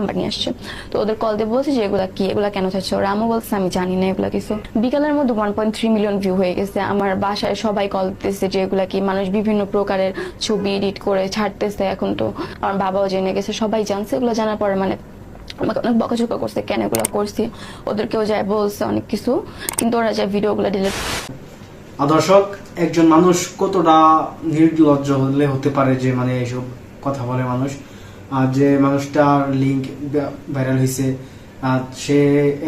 Number নিয়ে আসছে। তো ওদের কল দিয়ে বলছে যে, এগুলা কি? এগুলা কেন চাচ্ছে ওরা আমও বলছে, আমি জানি না এগুলা কিছু। বিকালের মধ্যে one point three million view হয়ে গেছে। আমার বাসায় সবাই কল দিতেছে যে, এগুলা কি? মানুষ বিভিন্ন প্রকারের ছবি এডিট করে ছাড়তেছে এখন তো। আমার বাবাও জেনে গেছে, সবাই জানছে। এগুলো জানার পরে মানে আমাকে অনেক বকাঝকা করছে, কেন এগুলো করছি? ওদেরকেও যায় বলছে অনেক কিছু, কিন্তু ওরা যায় ভিডিওগুলো ডিলিট দর্শক, একজন মানুষ কতটা নির্লজ্জ হলে হতে পারে যে মানে এইসব কথা বলে মানুষ? যে মানুষটার লিঙ্ক ভাইরাল হয়েছে আর সে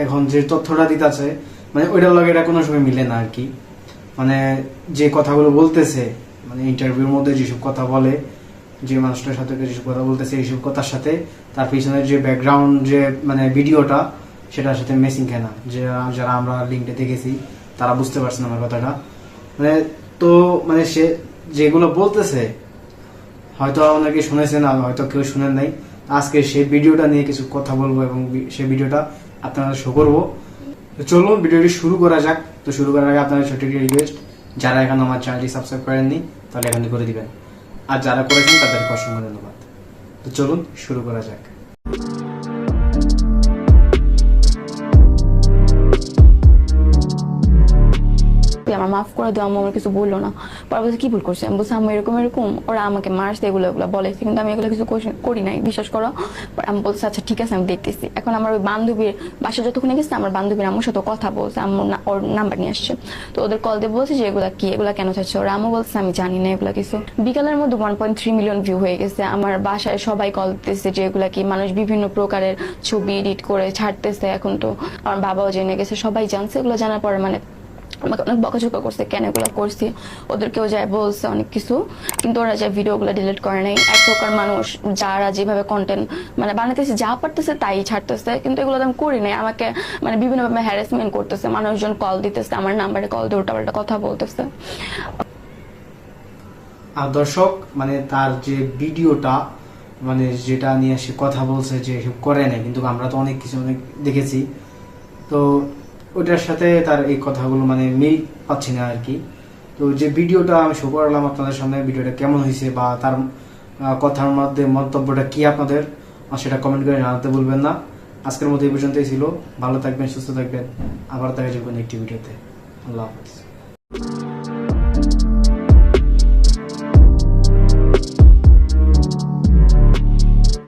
এখন যে তথ্যটা দিতেছে মানে ওইটার লগে এটা কোনো সময় মিলে না আর কি মানে যে কথাগুলো বলতেছে মানে ইন্টারভিউর মধ্যে যেসব কথা বলে, যে মানুষটার সাথে যেসব কথা বলতেছে, এইসব কথার সাথে, তার পিছনে যে ব্যাকগ্রাউন্ড যে মানে ভিডিওটা সেটার সাথে মেসিং কেনা যে যারা আমরা লিঙ্কটা দেখেছি, তারা বুঝতে পারছে না আমার কথাটা। মানে তো মানে সে যেগুলো বলতেছে হয়তো অনেকে শুনেছেন আর হয়তো কেউ শুনেন নাই। আজকে সেই ভিডিওটা নিয়ে কিছু কথা বলব এবং সেই ভিডিওটা আপনারা শো করব। চলুন, ভিডিওটি শুরু করা যাক। তো শুরু করার আগে আপনাদের ছোট একটি রিকোয়েস্ট যারা এখন আমার চ্যানেলটি সাবস্ক্রাইব করেননি, তাহলে এখানে করে দিবেন। আর যারা করেছেন, তাদেরকে অসংখ্য ধন্যবাদ। তো চলুন, শুরু করা যাক। আমার মাফ করে দাও, আম্মু আমার কিছু বলল না। পরে বলছে, কি ভুল করছে? আমি বলছি, আম্মু, এরকম এরকম। ওরা আমাকে মারছে, এগুলো এগুলো বলে। কিন্তু আমি এগুলো কিছু করি নাই, বিশ্বাস করো। আমি বলছি আচ্ছা ঠিক আছে, আমি দেখতেছি। এখন আমার ওই বান্ধবীর বাসা যতক্ষণে গেছে, আমার বান্ধবীর আম্মুর সাথে কথা বলছে। আম্মুর ওর নাম্বার নিয়ে আসছে। তো ওদের কল দিয়ে বলছে যে, এগুলা কি? এগুলা কেন চাচ্ছে ওরা আম্মু বলছে, আমি জানি না এগুলা কিছু। বিকালের মধ্যে one point three million view হয়ে গেছে। আমার বাসায় সবাই কল দিতেছে যে, এগুলা কি? মানুষ বিভিন্ন প্রকারের ছবি এডিট করে ছাড়তেছে এখন তো। আমার বাবাও জেনে গেছে, সবাই জানছে। এগুলো জানার পরে মানে আমাকে অনেক বকাঝকা করছে, কেন এগুলো করছি? ওদেরকেও যায় বলছে অনেক কিছু, কিন্তু ওরা যায় ভিডিওগুলো ডিলিট করে নাই। এক প্রকার মানুষ যারা যেভাবে কন্টেন্ট মানে বানাতেছে যা পারতেছে তাই ছাড়তেছে, কিন্তু এগুলো আমি করি নাই। আমাকে মানে বিভিন্নভাবে হ্যারাসমেন্ট করতেছে, মানুষজন কল দিতেছে, আমার নাম্বারে কল দিয়ে উল্টাপাল্টা কথা বলতেছে। আর দর্শক মানে তার যে ভিডিওটা মানে যেটা নিয়ে সে কথা বলছে যে এসব করে নাই, কিন্তু আমরা তো অনেক কিছু অনেক দেখেছি। তো ওটার সাথে তার এই কথাগুলো মানে মিল পাচ্ছি না আর কি। তো যে ভিডিওটা আমি শো করলাম আপনাদের সামনে, ভিডিওটা কেমন হয়েছে বা তার কথার মধ্যে মন্তব্যটা কি আপনাদের সেটা কমেন্ট করে জানাতে বলবেন না। আজকের মতো এই পর্যন্তই ছিল। ভালো থাকবেন, সুস্থ থাকবেন। আবার দেখা যাবেন একটি ভিডিওতে। আল্লাহ হাফিজ।